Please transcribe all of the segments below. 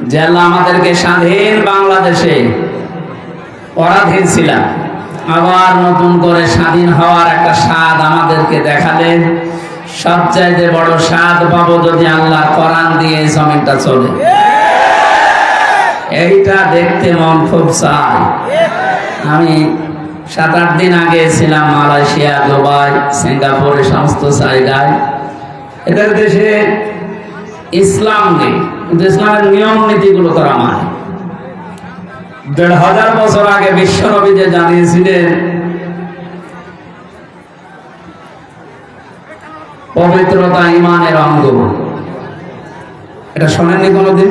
আল্লাহ আমাদেরকে স্বাধীন বাংলাদেশে পরাধীন ছিলাম আবার নতুন করে স্বাধীন হওয়ার একটা স্বাদ আমাদেরকে দেখালেন। সবচাইতে বড় স্বাদ পাবো যদি আল্লাহ কোরআন দিয়ে এই জমিনটা চলে। এইটা দেখতে মন খুব চায়। আমি সাত আট দিন আগে ছিলাম মালয়েশিয়া, দুবাই সিঙ্গাপুরে সমস্ত জায়গায়। এদের দেশে ইসলাম নেই। কিন্তু ইসলামের নিয়ম নীতিগুলো তারা মানে দেড় হাজার বছর আগে বিশ্বনবী যে জানিয়েছিলেন, পবিত্রতা ইমানের অঙ্গ। এটা শোনেননি কোনোদিন?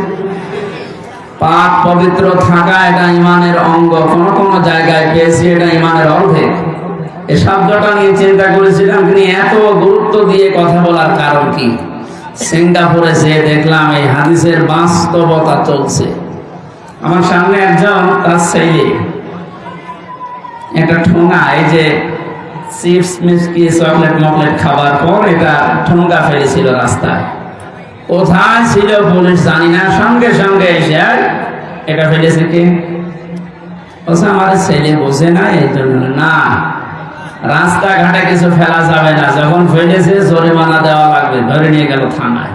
পাক পবিত্র থাকা এটা ইমানের অঙ্গ। কোন কোন জায়গায় পেয়েছি এটা ইমানের অর্ধেক। এই শব্দটা নিয়ে চিন্তা করেছিলাম তিনি এত গুরুত্ব দিয়ে কথা বলার কারণ কি? সিঙ্গাপুরে যে দেখলাম এই হাদিসের বাস্তবতা চলছে। আমার সামনে একজন তার ছেলে, একটা ঠোঙা, এই যে চিপস, মিষ্টি, চকলেট, মকলেট খাবার পর এটা ঠোঙ্গা ফেলেছিল রাস্তায়। কোথায় ছিল পুলিশ জানি না, সঙ্গে সঙ্গে এসে আর এটা ফেলেছে কি? আমার ছেলে বোঝে না, এই জন্য না। রাস্তাঘাটে কিছু ফেলা যাবে না। যখন ফেলেছে জরিমানা দেওয়া লাগবে, ধরে নিয়ে গেল থানায়।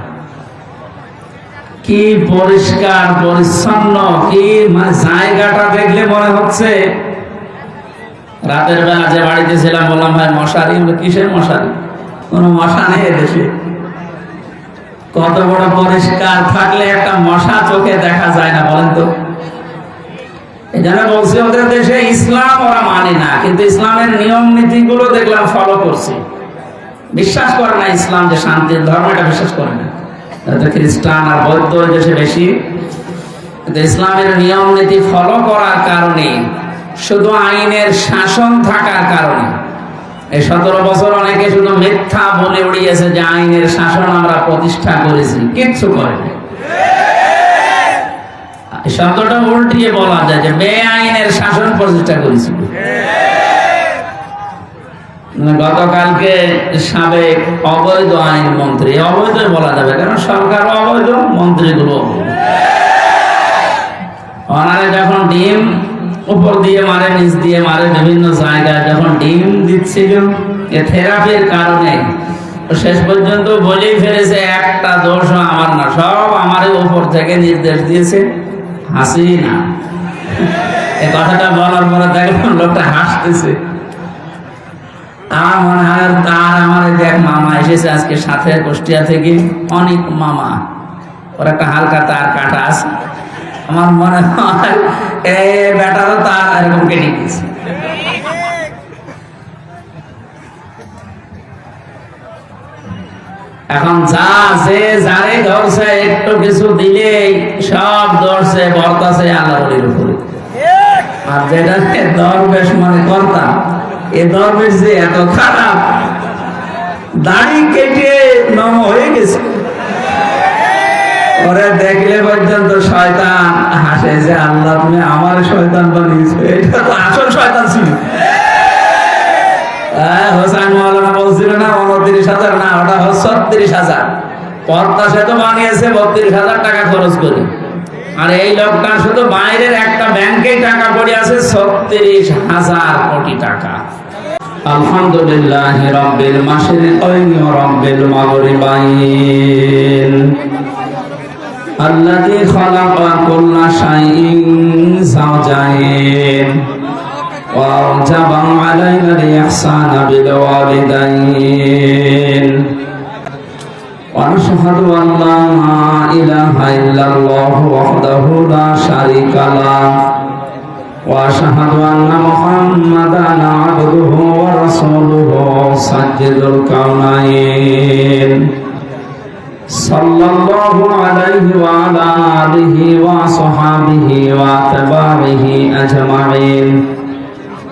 কি পরিষ্কার, পরিচ্ছন্ন, কি মানে জায়গাটা দেখলে মনে হচ্ছে? রাতের বেলা যে বাড়িতে ছিলাম, বললাম, ভাই, মশারি কিসের মশারি? কোনো মশা নেই এদেশে। কত বড় পরিষ্কার, থাকলে একটা মশা চোখে দেখা যায় না, বলেন তো। এই জন্য বলছি ওদের দেশে ইসলাম ওরা মানে না, কিন্তু ইসলামের নিয়ম নীতিগুলো দেখলাম ফলো করছে। বিশ্বাস করে না ইসলাম যে শান্তির ধর্ম এটা বিশ্বাস করে না। খ্রিস্টান আর বৌদ্ধ দেশে বেশি। কিন্তু ইসলামের নিয়ম নীতি ফলো করার কারণে, শুধু আইনের শাসন থাকার কারণে, এই সতেরো বছর অনেকে শুধু মিথ্যা বলে উড়িয়েছে যে আইনের শাসন আমরা প্রতিষ্ঠা করেছি, কিচ্ছু করেনি। শব্দটা উল্টিয়ে বলা যায় যে বেআইনের শাসন প্রতিষ্ঠা করেছিল মানে গতকালকে সাবেক অবৈধ আইন মন্ত্রী অবৈধ বলা যাবে, কারণ সরকার অবৈধ, মন্ত্রীগুলো। ওনারা যখন ডিম উপর দিয়ে মারে, নিচ দিয়ে মারে, বিভিন্ন জায়গায় যখন ডিম দিচ্ছিল, এ থেরাপির কারণে, শেষ পর্যন্ত বলেই ফেলেছে, একটা দোষ আমার না, সব আমার উপর থেকে নির্দেশ দিয়েছে হাসি না এই কথাটা বলার পরে দেখলাম লোকটা হাসতেছে। আমার মনে হয় তার আমার এক মামা এসেছে আজকে সাথে কুষ্টিয়া থেকে, অনেক মামা। ওর একটা হালকা তার কাটা আছে। আমার মনে হয় এই বেটারও তার এরকম কেটে গেছে এখন যা যে যারে ধরছে, একটু কিছু দিলে সব ধরছে বর্তাছে আল্লাহর উপরে। আর যেটা দরবেশ মানে কর্তা, এ দরবেশ যে এত খারাপ, দাড়ি কেটে নম হয়ে গেছে। ওরা দেখলে পর্যন্ত শয়তান হাসে যে আল্লাহ তুমি আমার শয়তান বানিয়েছো, এটা তো আসল শয়তান ছিল হ্যাঁ, হোসেন মৌলানা বলছিল বত্রিশ হাজার? না, ওটা হচ্ছে ছত্রিশ হাজার। পদ্মা সেতু বানিয়েছে, বত্রিশ হাজার টাকা খরচ করে। আর এই লোকটা শুধু বাইরের একটা ব্যাংকে টাকা পড়ে আছে, ছত্রিশ হাজার কোটি টাকা। আলহামদুলিল্লাহ রব্বিল মাসির অয়নিয় রব্বিল মাগরিবাইন। আল্লাযী খালাকা কুল্লা শাইইন সাওজাইন وأوجب علينا الإحسان بالوالدين ونشهد أن لا إله إلا الله وحده لا شريك له وأشهد أن محمدا عبده ورسوله سجد الكونين صلى الله عليه وعلى آله وصحابه وأتباعه أجمعين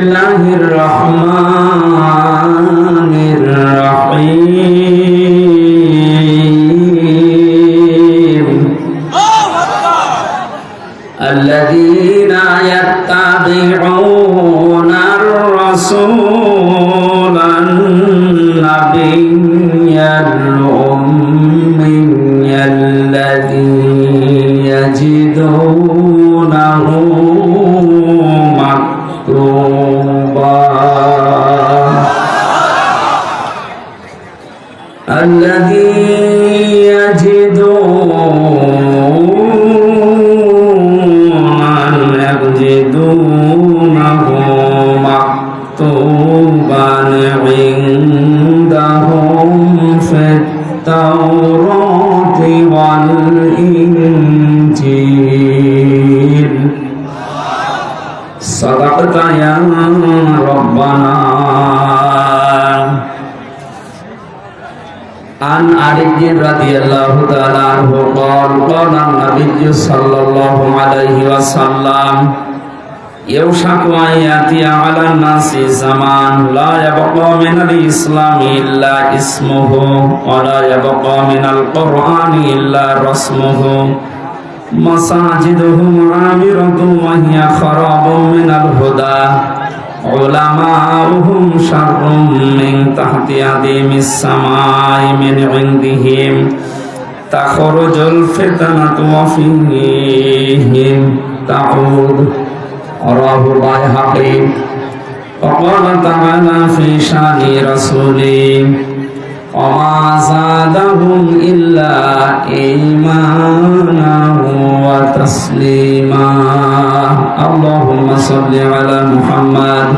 الله الرحمن الرحيم رضي الله تعالى عنه قال قال النبي صلى الله عليه وسلم يوشك أن يأتي على الناس زمان لا يبقى من الإسلام إلا اسمه ولا يبقى من القرآن إلا رسمه مساجدهم عامرة وهي خراب من الهدى علماؤهم شر من تحت أديم السماء من عندهم تخرج الفتنة وفيهم تعود رواه البيهقي وقال تعالى في شان رسوله وما زادهم إلا إيمانا وتسليما اللهم صل على محمد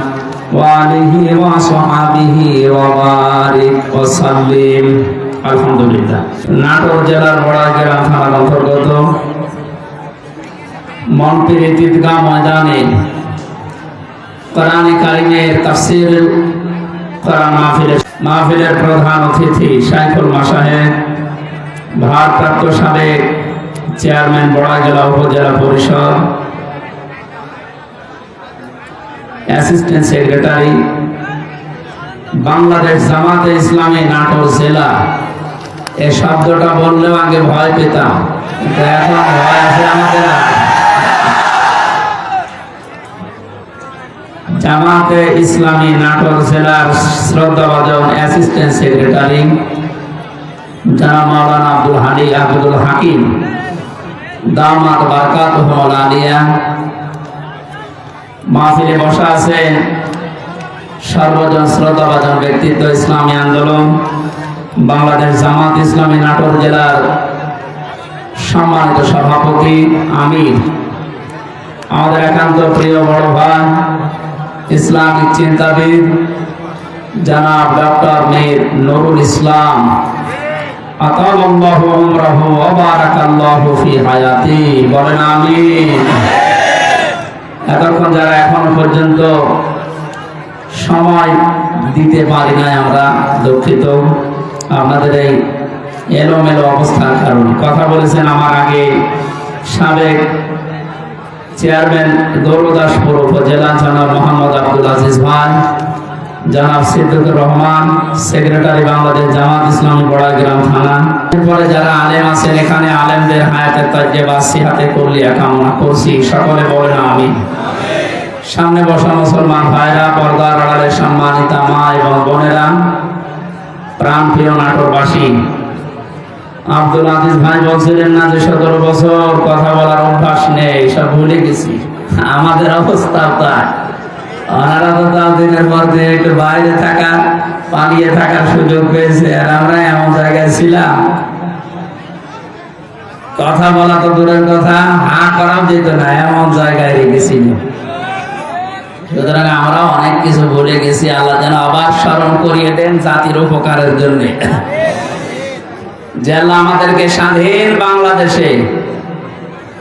وآله وصحبه وبارك وسلم আলহামদুলিল্লাহ নাটোর জেলার বড়া গ্রাম থানার অন্তর্গত মনপির ঈদগাহ ময়দানে কোরআনে কারিমের তাফসীর কোরআন মাহফিলের মাহফিলের প্রধান অতিথি শাইখুল মাসাহেব ভারপ্রাপ্ত সাবেক চেয়ারম্যান বড়া জেলা উপজেলা পরিষদ, অ্যাসিস্ট্যান্ট সেক্রেটারি, বাংলাদেশ জামাতে ইসলামী নাটোর জেলা। এই শব্দটা বললেও আগে ভয় পেতাম। এখন ভয় আছে আমাদের জামাতে ইসলামী নাটোর জেলার শ্রদ্ধাভাজন অ্যাসিস্ট্যান্ট সেক্রেটারি জানাব মাওলানা আব্দুল হানি আব্দুল হাকিম, দামাত বারকাত আলিয়া মাহফিলে বসা আছেন সর্বজন শ্রদ্ধাভাজন ব্যক্তিত্ব ইসলামী আন্দোলন, বাংলাদেশ জামাত ইসলামী নাটোর জেলার সম্মানিত সভাপতি আমির। আমাদের একান্ত প্রিয় বড় ভাই ইসলামিক চিন্তাবিদ জনাব ডক্টর মীর নুরুল ইসলাম। বলেন আমিন। এতক্ষণ যারা এখনও পর্যন্ত সময় দিতে পারি নাই, আমরা দুঃখিত। আপনাদের এই এলোমেলো অবস্থার কারণে। কথা বলেছেন আমার আগে সাবেক চেয়ারম্যান গৌরদাসপুর উপজেলা জনাব মোহাম্মদ আব্দুল আজিজ ভাই জনাব সিদ্দুকুর রহমান সেক্রেটারি বাংলাদেশ জামাত ইসলামী বড়াগ্রাম থানা এরপরে যারা আলেম আছেন, এখানে আলেমদের হায়াতের তাজ্জেবা সিহাতে করলি কামনা করছি। সকলে বলেন আমি সামনে বসা মুসলমান ভাইরা, পর্দার আড়ালে সম্মানিতা মা এবং বোনেরা প্রাণ প্রিয় নাটোরবাসী আব্দুল আজিজ ভাই বলছিলেন না যে সতেরো বছর কথা বলার অভ্যাস নেই, সব ভুলে গেছি। আমাদের অবস্থা তাই। ওনারা তো দিনের একটু বাইরে থাকা পালিয়ে থাকার সুযোগ পেয়েছে, আর আমরা এমন জায়গায় ছিলাম। কথা বলা তো দূরের কথা, হা করাও যেত না, এমন জায়গায় রেখেছিল সুতরাং আমরা অনেক কিছু ভুলে গেছি, আল্লাহ যেন আবার স্মরণ করিয়ে দেন জাতির উপকারের জন্য। যে আল্লাহ আমাদেরকে স্বাধীন বাংলাদেশে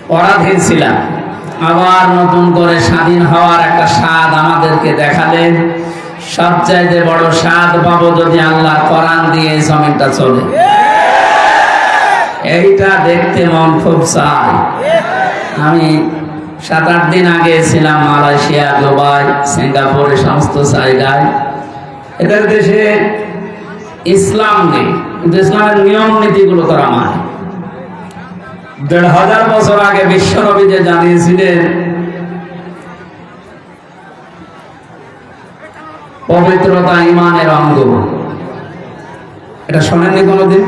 পরাধীন ছিলাম আবার নতুন করে স্বাধীন হওয়ার একটা স্বাদ আমাদেরকে দেখালেন। সবচাইতে বড় স্বাদ পাবো যদি আল্লাহ কোরআন দিয়ে জমিনটা চলে। এইটা দেখতে মন খুব চায়। আমি সাত আট দিন আগে ছিলাম মালয়েশিয়া, দুবাই সিঙ্গাপুরে সমস্ত জায়গায়। এদের দেশে ইসলাম নেই। কিন্তু ইসলামের নিয়ম নীতিগুলো তারা মানে দেড় হাজার বছর আগে বিশ্বনবী যে জানিয়েছিলেন, পবিত্রতা ইমানের অঙ্গ। এটা শোনেননি কোনোদিন?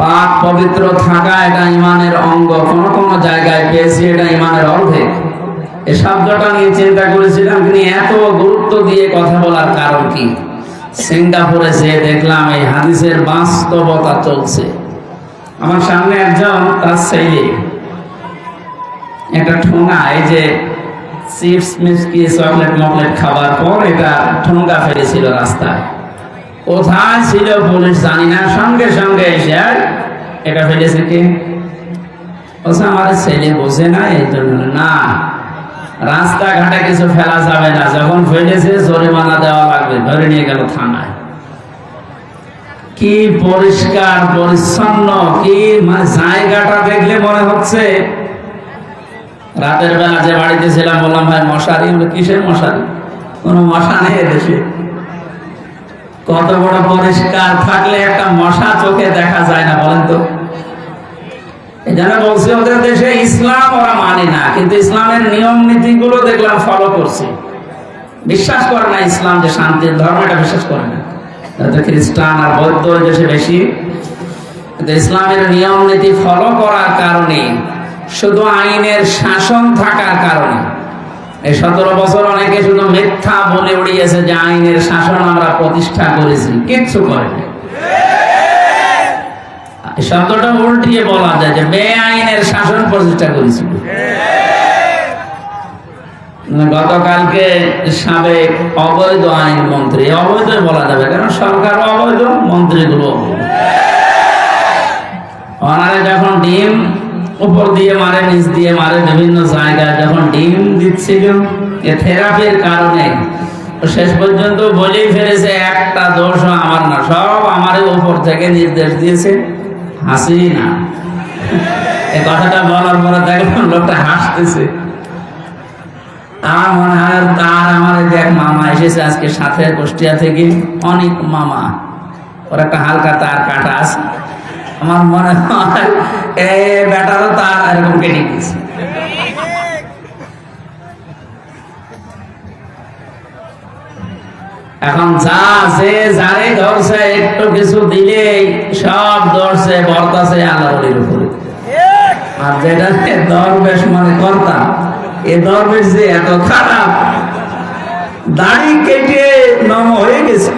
পাক পবিত্র থাকা এটা ইমানের অঙ্গ। কোন কোন জায়গায় পেয়েছি এটা ইমানের অর্ধেক। এই শব্দটা নিয়ে চিন্তা করেছিলাম তিনি এত গুরুত্ব দিয়ে কথা বলার কারণ কি? সিঙ্গাপুরে যে দেখলাম, এই হাদিসের বাস্তবতা চলছে। আমার সামনে একজন তার ছেলে একটা ঠোঙা, এই যে চিপস, মিষ্টি, চকলেট, মকলেট খাবার পর এটা ঠোঙ্গা ফেলেছিল রাস্তায়। কোথায় ছিল পুলিশ জানি না, সঙ্গে সঙ্গে এসে আর এটা ফেলেছে কি? আমার ছেলে বোঝে না, এই জন্য না। রাস্তাঘাটে কিছু ফেলা যাবে না। যখন ফেলেছে জরিমানা দেওয়া লাগবে, ধরে নিয়ে গেল থানায়। কি পরিষ্কার, পরিচ্ছন্ন, কি মানে জায়গাটা দেখলে মনে হচ্ছে? রাতের বেলা যে বাড়িতে ছিলাম, বললাম, ভাই, মশারি কিসের মশারি? কোনো মশা নেই এদেশে। কত বড় পরিষ্কার, থাকলে একটা মশা চোখে দেখা যায় না, বলেন তো। জন্য বলছে ওদের দেশে ইসলাম ওরা মানে না, কিন্তু ইসলামের নিয়ম নীতিগুলো দেখলাম ফলো করছে। বিশ্বাস করে না ইসলাম যে শান্তির ধর্ম, এটা বিশ্বাস করে না। যাতে খ্রিস্টান আর বৌদ্ধ দেশে বেশি। ইসলামের নিয়ম নীতি ফলো করার কারণে, শুধু আইনের শাসন থাকার কারণে, এই সতেরো বছর অনেকে শুধু মিথ্যা বলে উড়িয়েছে যে আইনের শাসন আমরা প্রতিষ্ঠা করেছি, কিচ্ছু করেনি। শব্দটা উল্টিয়ে বলা যায় যে বেআইনের শাসন প্রতিষ্ঠা করেছিল গতকালকে সাবেক অবৈধ আইন মন্ত্রী অবৈধ বলা যাবে, কারণ সরকার অবৈধ, মন্ত্রীগুলো। ওনারা যখন ডিম উপর দিয়ে মারে, নিচ দিয়ে মারে, বিভিন্ন জায়গায় যখন ডিম দিচ্ছিল, এ থেরাপির কারণে, শেষ পর্যন্ত বলেই ফেলেছে, একটা দোষ আমার না, সব আমার উপর থেকে নির্দেশ দিয়েছে হাসি না এই কথাটা বলার পরে দেখলাম লোকটা হাসতেছে। আমার মনে হয় তার আমার এক মামা এসেছে আজকে সাথে কুষ্টিয়া থেকে, অনেক মামা। ওর একটা হালকা তার কাটা আছে। আমার মনে হয় এ বেটারও তার এরকম কেটে গেছে এখন যা যে যারে ধরছে, একটু কিছু বর্তাছে আল্লাহর উপরে। আর যেটা দরবেশ মানে কর্তা এ দরবেশ যে এত খারাপ দাড়ি কেটে নম হয়ে গেছে।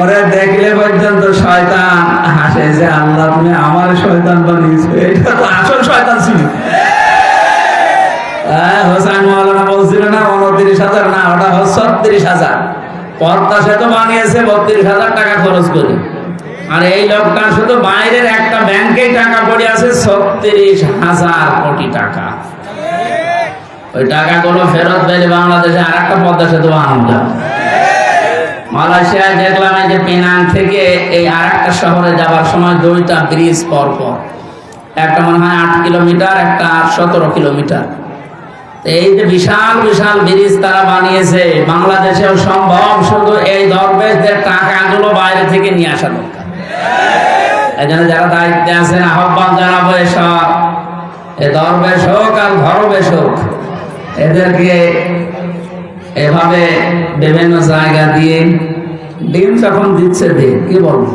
ওরে দেখলে পর্যন্ত শয়তান হাসে যে আল্লাহ তুমি আমার শয়তান বানিয়েছো। এটা তো আসল শয়তান ছিল। হ্যাঁ, হোসেন মৌলানা বলছিল না উনত্রিশ হাজার না ওটা ছত্রিশ হাজার। পদ্মা সেতু বানিয়েছে বত্রিশ হাজার টাকা খরচ করে। আর এই লোকটা শুধু বাইরের একটা ব্যাংকে টাকা পড়ে আছে ছত্রিশ হাজার কোটি টাকা। ওই টাকাগুলো ফেরত পেলে বাংলাদেশে আর একটা পদ্মা সেতু বানানো মালয়েশিয়ায় দেখলাম এই যে পেনাং থেকে এই আর একটা শহরে যাবার সময় দুইটা ব্রিজ পর পর একটা মনে হয় আট কিলোমিটার, একটা সতেরো কিলোমিটার। এই যে বিশাল বিশাল ব্রিজ তারা বানিয়েছে, বাংলাদেশেও সম্ভব। শুধু এই দরবেশদের টাকাগুলো বাইরে থেকে নিয়ে আসা দরকার। জন্য যারা দায়িত্বে আছেন, আহ্বান জানাব এসব। এ দরবেশ হোক আর ধরবেশ হোক, এদেরকে এভাবে বিভিন্ন জায়গা দিয়ে ডিম যখন দিচ্ছে দিন, কি বলব?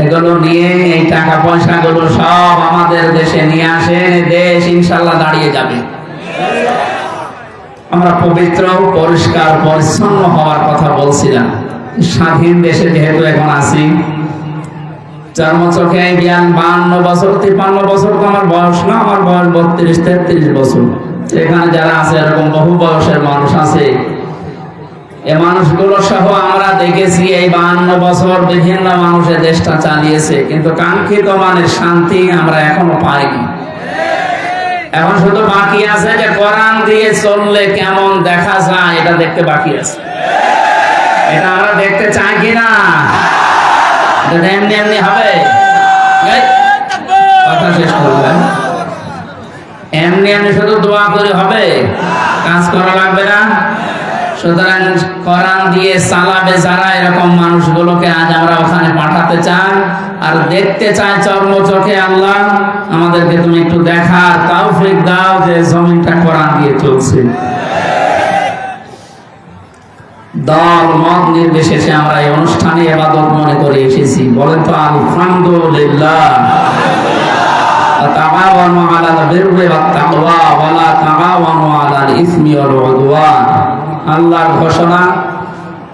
এগুলো নিয়ে এই টাকা পয়সা গুলো সব আমাদের দেশে নিয়ে আসেন দেশ ইনশাল্লাহ দাঁড়িয়ে যাবে। আমরা পবিত্র, পরিষ্কার, পরিচ্ছন্ন হওয়ার কথা বলছিলাম। স্বাধীন দেশে যেহেতু এখন আছি চর্ম চোখে জ্ঞান বান্ন বছর, তিপ্পান্ন বছর তো আমার বয়স না, আমার বয়স বত্রিশ, তেত্রিশ বছর। এখানে যারা আছে, এরকম বহু বয়সের মানুষ আছে। এ মানুষগুলো সহ আমরা দেখেছি এই বাহান্ন বছর বিভিন্ন মানুষের দেশটা চালিয়েছে, কিন্তু কাঙ্ক্ষিত মানের শান্তি আমরা এখনও পাইনি। এখন শুধু বাকি আছে যে কোরআন দিয়ে চললে কেমন দেখা যায়, এটা দেখতে বাকি আছে। এটা আমরা দেখতে চাই কিনা? দোয়া চালাবে এরকম মানুষগুলোকে আজ আমরা ওখানে পাঠাতে চাই। আর দেখতে চাই চর্ম চোখে আল্লাহ। আমাদেরকে তুমি একটু দেখা তাও দাও যে জমিনটা কোরআন দিয়ে চলছে। দল মত নির্বিশেষে আমরা এই অনুষ্ঠানে এবাদত মনে করে এসেছি। বলেন তো, আলহামদুলিল্লাহ। ঘোষণা,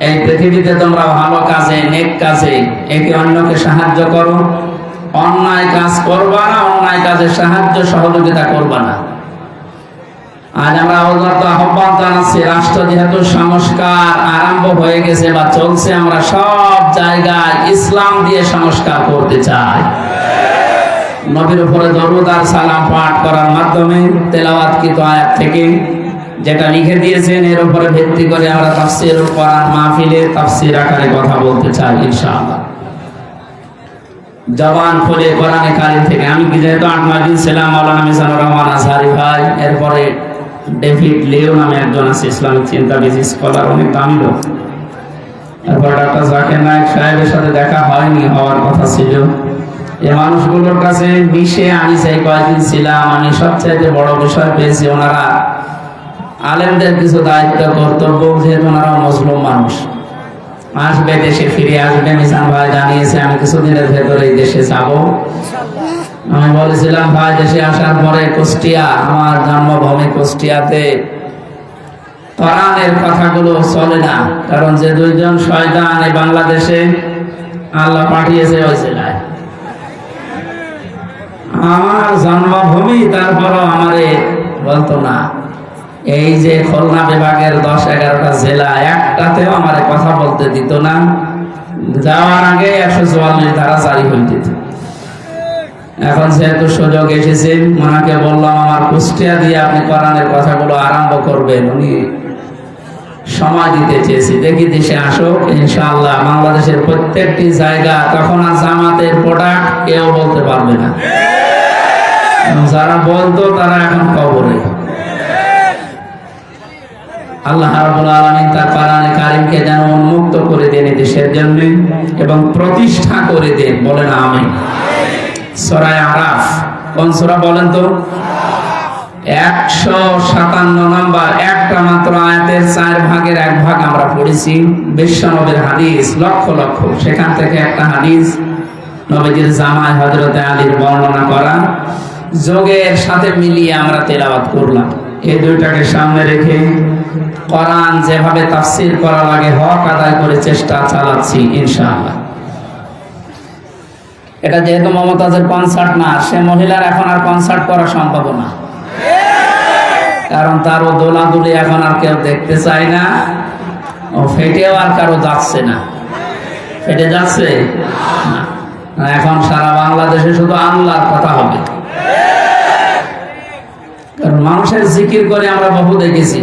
এই পৃথিবীতে তোমরা ভালো কাজে কাজে, একে অন্যকে সাহায্য অন্যায় কাজ করবা না, অন্যায় কাজে সাহায্য সহযোগিতা করবা না। আজ আমরা অবগত আহ্বান জানাচ্ছি, রাষ্ট্র যেহেতু সংস্কার আরম্ভ হয়ে গেছে বা চলছে, আমরা সব জায়গায় ইসলাম দিয়ে সংস্কার করতে চাই। নবীর উপরে দরুদ আর সালাম পাঠ করার মাধ্যমে তেলাওয়াত কৃত আয়াত থেকে যেটা লিখে দিয়েছেন, এর উপরে ভিত্তি করে আমরা তাফসির কোরআন মাহফিলে তাফসির আকারে কথা বলতে চাই, ইনশাআল্লাহ। জবান খুলে কোরআনে কারিম থেকে, আমি যেহেতু আট নয় দিন ছিলাম মৌলানা মিজানুর রহমান আজহারি ভাই, এরপরে ডেভিড লিও নামে একজন আছে ইসলামিক চিন্তাবিদ, স্কলার, অনেক দামি লোক। এরপর ডাক্তার জাকির নায়ক সাহেবের সাথে দেখা হয়নি, হওয়ার কথা ছিল। এই মানুষগুলোর কাছে মিশে আমি সেই কয়েকদিন ছিলাম। আমি সবচাইতে বড় বিষয় পেয়েছি, ওনারা আলেমদের কিছু দায়িত্ব, কর্তব্য যেহেতু ওনারা মজলুম মানুষ। আসবে, দেশে ফিরে আসবে মিসান ভাই জানিয়েছে, আমি কিছুদিনের ভেতরে দেশে যাব। আমি বলেছিলাম, ভাই, দেশে আসার পরে কুষ্টিয়া, আমার জন্মভূমি কুষ্টিয়াতে। কোরআনের কথাগুলো চলে না, কারণ যে দুইজন শয়তান এই বাংলাদেশে আল্লাহ পাঠিয়েছে ওই জেলায়। আমার জন্মভূমি, তারপরও আমারে বলতো না। এই যে খুলনা বিভাগের দশ এগারোটা জেলা, একটাতেও আমার কথা বলতে দিত না। যাওয়ার আগে একশো চুয়াল্লিশ ধারা জারি হয়ে যেত এখন যেহেতু সুযোগ এসেছে, ওনাকে বললাম, আমার কুষ্টিয়া দিয়ে আপনি কোরআনের কথাগুলো আরম্ভ করবেন। উনি সময় দিতে চেয়েছি। দেখি দেশে আসুক, ইনশাআল্লাহ বাংলাদেশের প্রত্যেকটি জায়গা তখন আর জামাতের প্রোডাক্ট কেউ বলতে পারবে না। যারা বলতো তারা এখন কবরে। আল্লাহ আলামিন তার কোরআনে কারীমকে যেন উন্মুক্ত করে দেন দেশের জন্য এবং প্রতিষ্ঠা করে দেন। বলেন আমিন। সূরা আরাফ। কোন সূরা বলেন তো? একশো সাতান্ন নম্বর, একটা মাত্র আয়াতের চার ভাগের এক ভাগ আমরা পড়েছি। হাদিস, লক্ষ লক্ষ। সেখান থেকে একটা হাদিস নবীজির আলীর বর্ণনা করা। যোগের সাথে মিলিয়ে আমরা তেলাওয়াত করলাম। এই দুইটাকে সামনে রেখে কোরআন যেভাবে তাফসির করা লাগে হক আদায় করে চেষ্টা চালাচ্ছি, ইনশাআল্লাহ। এটা যেহেতু মমতাজের কনসার্ট না, সে মহিলার এখন আর কনসার্ট করা সম্ভব না। কারণ তার ও দোলাদুলি এখন আর কেউ দেখতে চায় না, ও ফেটেও আর কারও যাচ্ছে না। ফেটে যাচ্ছে? এখন সারা বাংলাদেশে শুধু আল্লাহর কথা হবে। কারণ মানুষের জিকির করে আমরা বহু দেখেছি।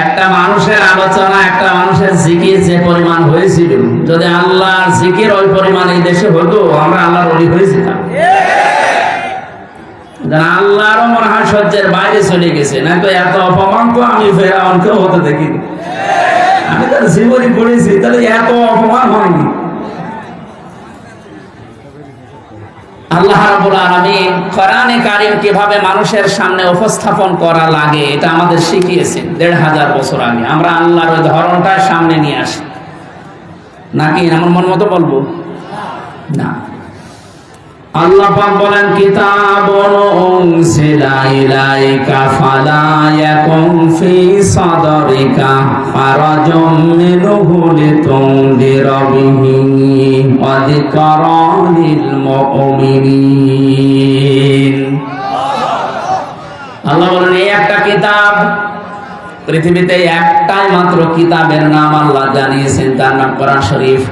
একটা মানুষের আলোচনা, একটা মানুষের জিকির যে পরিমাণ হয়েছিল, যদি আল্লাহর জিকির ওই পরিমাণ এই দেশে হতো, আমরা আল্লাহর অলি হয়েছিলাম আল্লাহরও হয় বাইরে চলে গেছে, না তো এত অপমান তো আমি ফেরাউনকেও হতে দেখি। আমি তার জীবনী পড়েছি, তাহলে এত অপমান হয়নি। আল্লাহ রাবুল আলমিন কোরআনে কারিম কীভাবে মানুষের সামনে উপস্থাপন করা লাগে, এটা আমাদের শিখিয়েছেন দেড় হাজার বছর আগে। আমরা আল্লাহর ওই ধরনটা সামনে নিয়ে আসি। নাকি আমার মন মতো বলব? না। আল্লাহ বলেন একটা কিতাব পৃথিবীতে একটাই মাত্র কিতাবের নাম আল্লাহ জানিয়েছেন, তার নাম কোরআন শরীফ।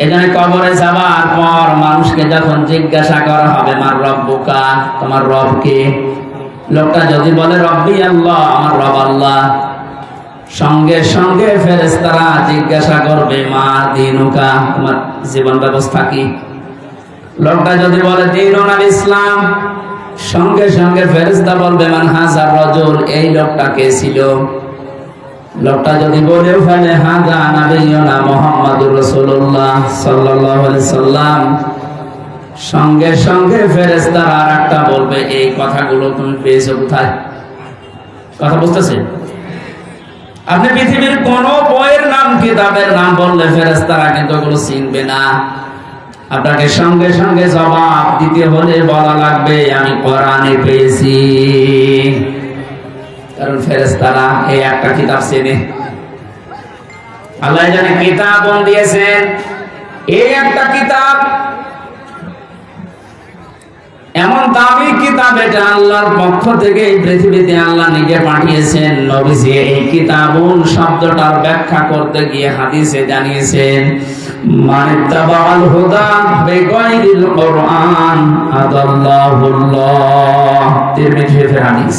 এখানে কবরে যাওয়ার পর মানুষকে যখন জিজ্ঞাসা করা হবে আমার রব রব্বুকা তোমার রবকে লোকটা যদি বলে, রব্বি আল্লাহ, আমার রব আল্লাহ। সঙ্গে সঙ্গে ফেরেস্তারা জিজ্ঞাসা করবে মা দিনুকা তোমার জীবন ব্যবস্থা কি? লোকটা যদি বলে, দিন ইসলাম। সঙ্গে সঙ্গে ফেরেস্তা বলবে, মান হাজার রজল, এই লোকটা কে ছিল? লোকটা যদি বলেও ফেলে হাজা নাবিয়না মোহাম্মদুর রাসূলুল্লাহ সাল্লাম, সঙ্গে সঙ্গে ফেরেস্তার আর একটা বলবে, এই কথাগুলো তুমি পেয়েছ কোথায়? কথা বুঝতেছেন আপনি পৃথিবীর কোন বইয়ের নাম, কিতাবের নাম বললে ফেরেস্তারা কিন্তু ওগুলো চিনবে না। আপনাকে সঙ্গে সঙ্গে জবাব দিতে হলে বলা লাগবে, আমি কোরআনে পেয়েছি। কারণ ফেরেস্তারা এই একটা কিতাব চেনে। আল্লাহ জানে কিতাব দিয়েছেন। এই একটা কিতাব এমন দামি কিতাব এটা আল্লাহর পক্ষ থেকে এই পৃথিবীতে আল্লাহ নিজে পাঠিয়েছেন। নবীজি এই কিতাবুন শব্দটার ব্যাখ্যা করতে গিয়ে হাদিসে জানিয়েছেন মানিত্তাবাল হুদা বিগাইরিল কোরআন আদাল্লাহুল্লাহ। তিরমিজি হাদিস।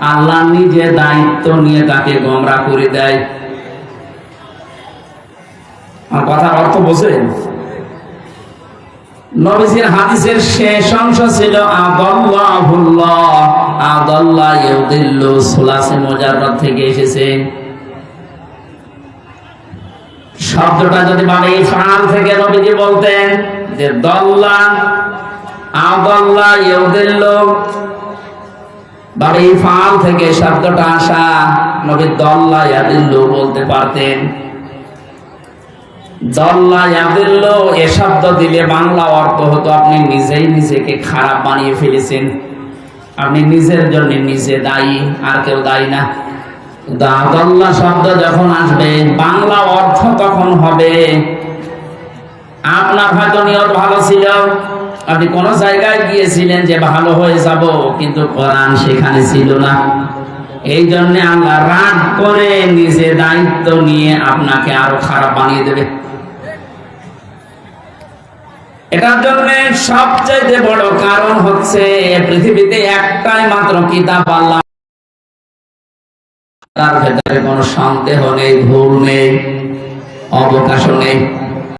আল্লাহ নিজে দায়িত্ব নিয়ে তাকে গোমরা করে দেয়। আমার কথার অর্থ বোঝেন? শব্দটা যদি মানে ফাল থেকে নবীজি বলতেন যে, দল্লা, আদাল্লাহ ইউদিল্লু বাড়ি ফাল থেকে শব্দটা আসা নবী দল্লা ইয়াদিল্লু বলতে পারতেন। দল্লা এ শব্দ দিলে বাংলা অর্থ হতো আপনি নিজেই নিজেকে খারাপ বানিয়ে ফেলেছেন। আপনি নিজের জন্য নিজে দায়ী, আর কেউ দায়ী না। দাদল্লা শব্দ যখন আসবে, বাংলা অর্থ তখন হবে। আপনার হয়তো নিয়ত ভালো ছিল। আপনি কোন জায়গায় গিয়েছিলেন যে ভালো হয়ে যাব, কিন্তু কোরআন সেখানে ছিল না। এই জন্য আল্লাহ রাগ করে নিজে দায়িত্ব নিয়ে আপনাকে আরও খারাপ বানিয়ে দেবে। এটার জন্য সবচাইতে বড় কারণ হচ্ছে, পৃথিবীতে একটাই মাত্র কিতাব আল্লাহ। তার ভেতরে কোনো সন্দেহ নেই, ভুল নেই, অবকাশও নেই।